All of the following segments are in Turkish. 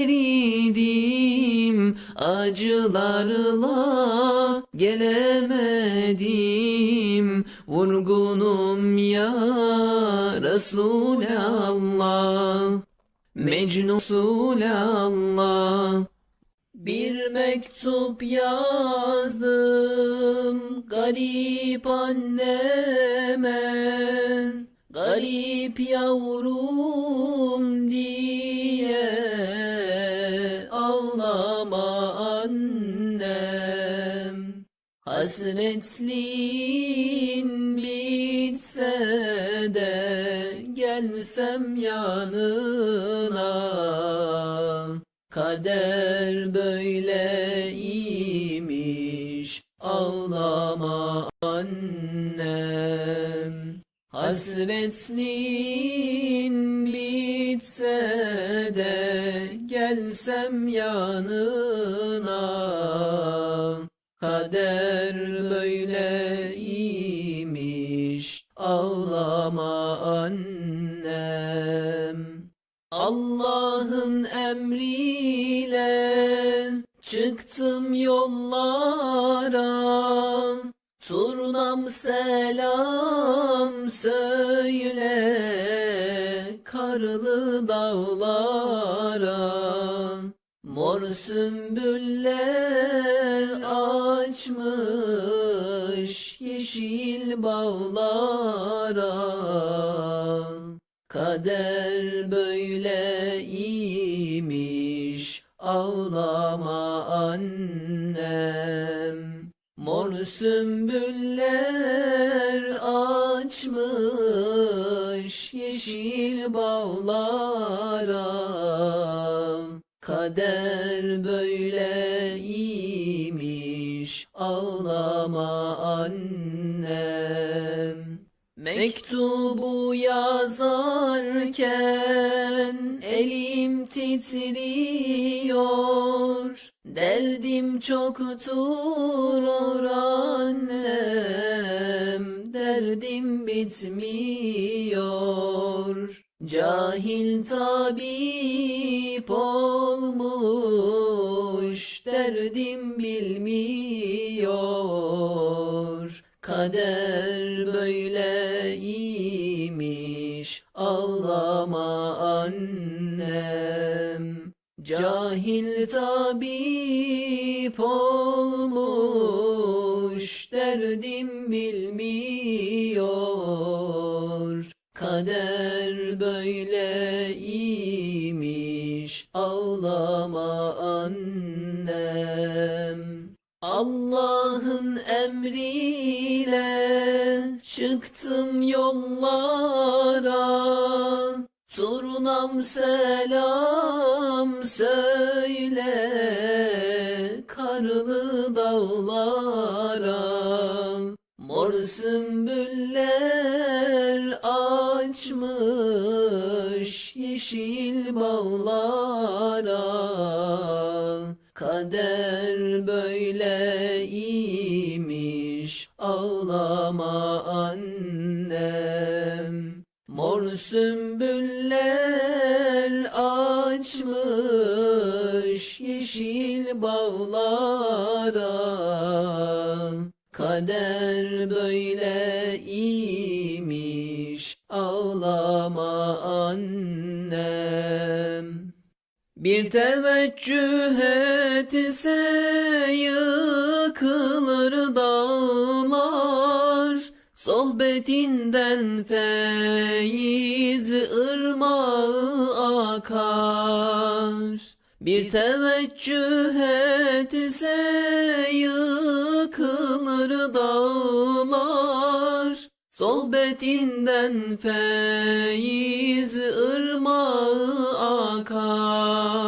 eridim acılarla gelemedim. Vurgunum ya Resulallah Mecnun bir mektup yazdım garip anneme. Garip yavrum diye Hasretlin bitse de gelsem yanına. Kader böyleymiş ağlama annem Hasretlin bitse de gelsem yanına Kader böyleymiş ağlama annem. Allah'ın emriyle çıktım yollara. Turnam selam söyle karlı dağlara Mor sümbüller açmış yeşil bağlara. Kader böyleymiş ağlama annem. Mor sümbüller açmış yeşil bağlara Kader böyleymiş ağlama annem. Mektubu yazarken elim titriyor Derdim çoktur annem. Derdim bitmiyor Cahil tabip olmuş Derdim bilmiyor. Kader böyleymiş ağlama annem. Cahil tabip olmuş derdim bilmiyor Kader böyleymiş ağlama annem. Allah'ın emriyle çıktım yollara. Turnam selam söyle karlı dağlara. Mor sümbüller açmış yeşil bağlara. Kader böyleymiş ağlama annem. Mor sümbüller açmış yeşil bağlara. Kader böyleymiş bir teveccüh etse yıkılır dağlar. Sohbetinden feyiz ırmağı akar. Bir teveccüh etse yıkılır dağlar. Sohbetinden feyiz ırmağı akar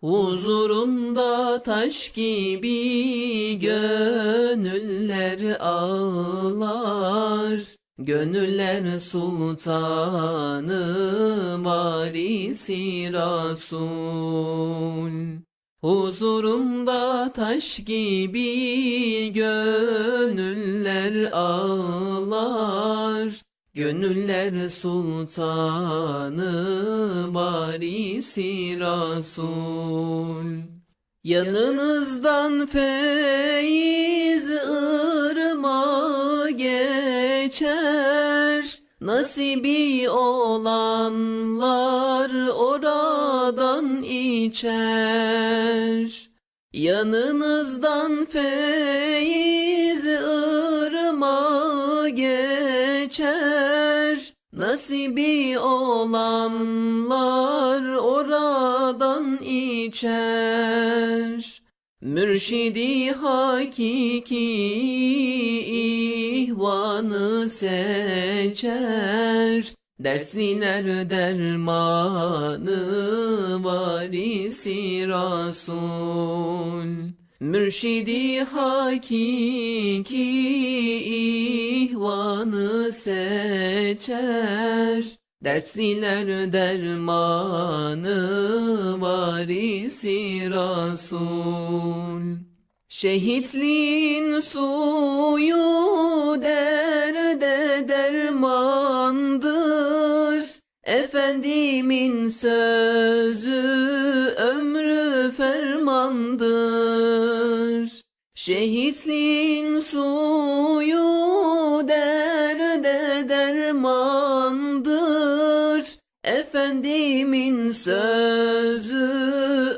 Huzurunda taş gibi gönüller ağlar. Gönüller sultanı varisi Rasul. Huzurunda taş gibi gönüller ağlar Gönüller sultanı varisi Rasul. Yanınızdan feyiz ırmağı geçer. Nasibi olanlar oradan içer. Yanınızdan feyiz ırmağı geçer Nasibi olanlar oradan içer. Mürşidi hakiki ihvanı seçer. Dertliler dermanı varisi Rasul Mürşidi hakiki ihvanı seçer. Dertliler dermanı varisi Rasul. Şehitliğin suyu derde dermandır. Efendimin sözü ömrü fermandır Şehitliğin suyu derde dermandır. Efendimin sözü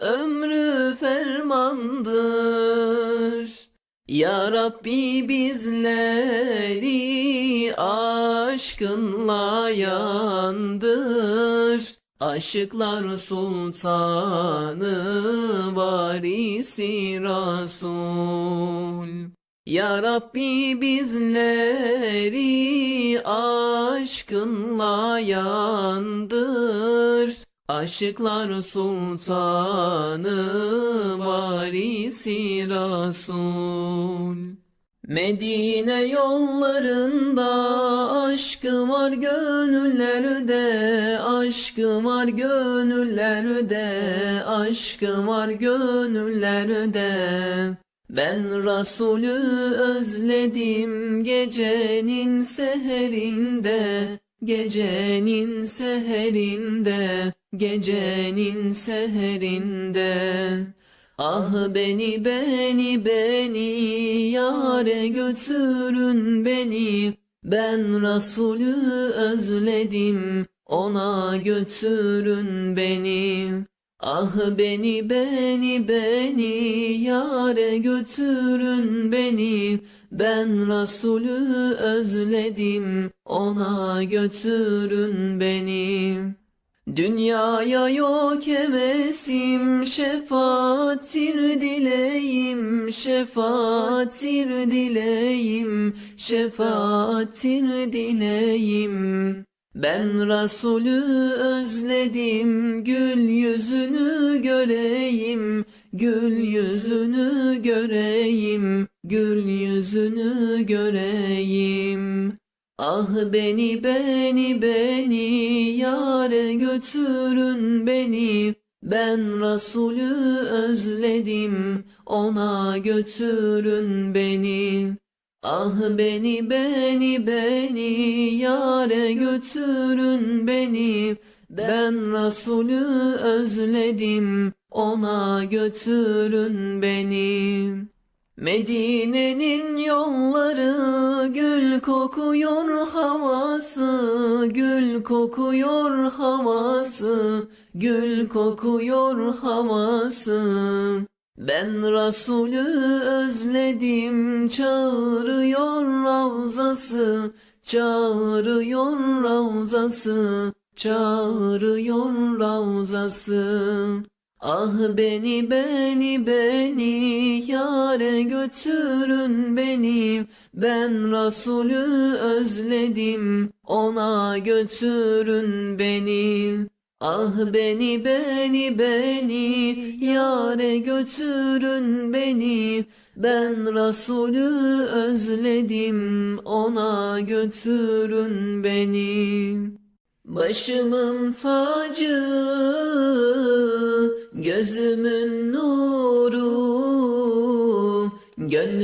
ömrü fermandır. Ya Rabbi bizleri aşkınla yandır. Aşıklar sultanı varisi Rasul. Ya Rabbi bizleri aşkınla yandır. Aşıklar sultanı varisi Rasul Medine yollarında aşkı var gönüllerde aşkı var gönüllerde aşkı var gönüllerde. Ben Resulü özledim gecenin seherinde gecenin seherinde gecenin seherinde Ah beni beni beni yare götürün beni. Ben Resulü özledim ona götürün beni. Ah beni beni beni yare götürün beni. Ben Resulü özledim ona götürün beni Dünyaya yok hevesim şefaattir dileyim şefaattir dileyim şefaattir dileyim. Ben Resulü özledim gül yüzünü göreyim gül yüzünü göreyim gül yüzünü göreyim Ah beni beni beni yare götürün beni. Ben Resulü özledim ona götürün beni. Ah beni beni beni yare götürün beni. Ben Resulü özledim ona götürün beni Medine'nin yolları gül kokuyor havası gül kokuyor havası gül kokuyor havası. Ben Resulü özledim çağırıyor ravzası çağırıyor ravzası çağırıyor ravzası Ah beni beni beni yare götürün beni. Ben Resulü özledim ona götürün beni. Ah beni beni beni yare götürün beni. Ben Resulü özledim ona götürün beni Başımın tacı, gözümün nuru, gönlüm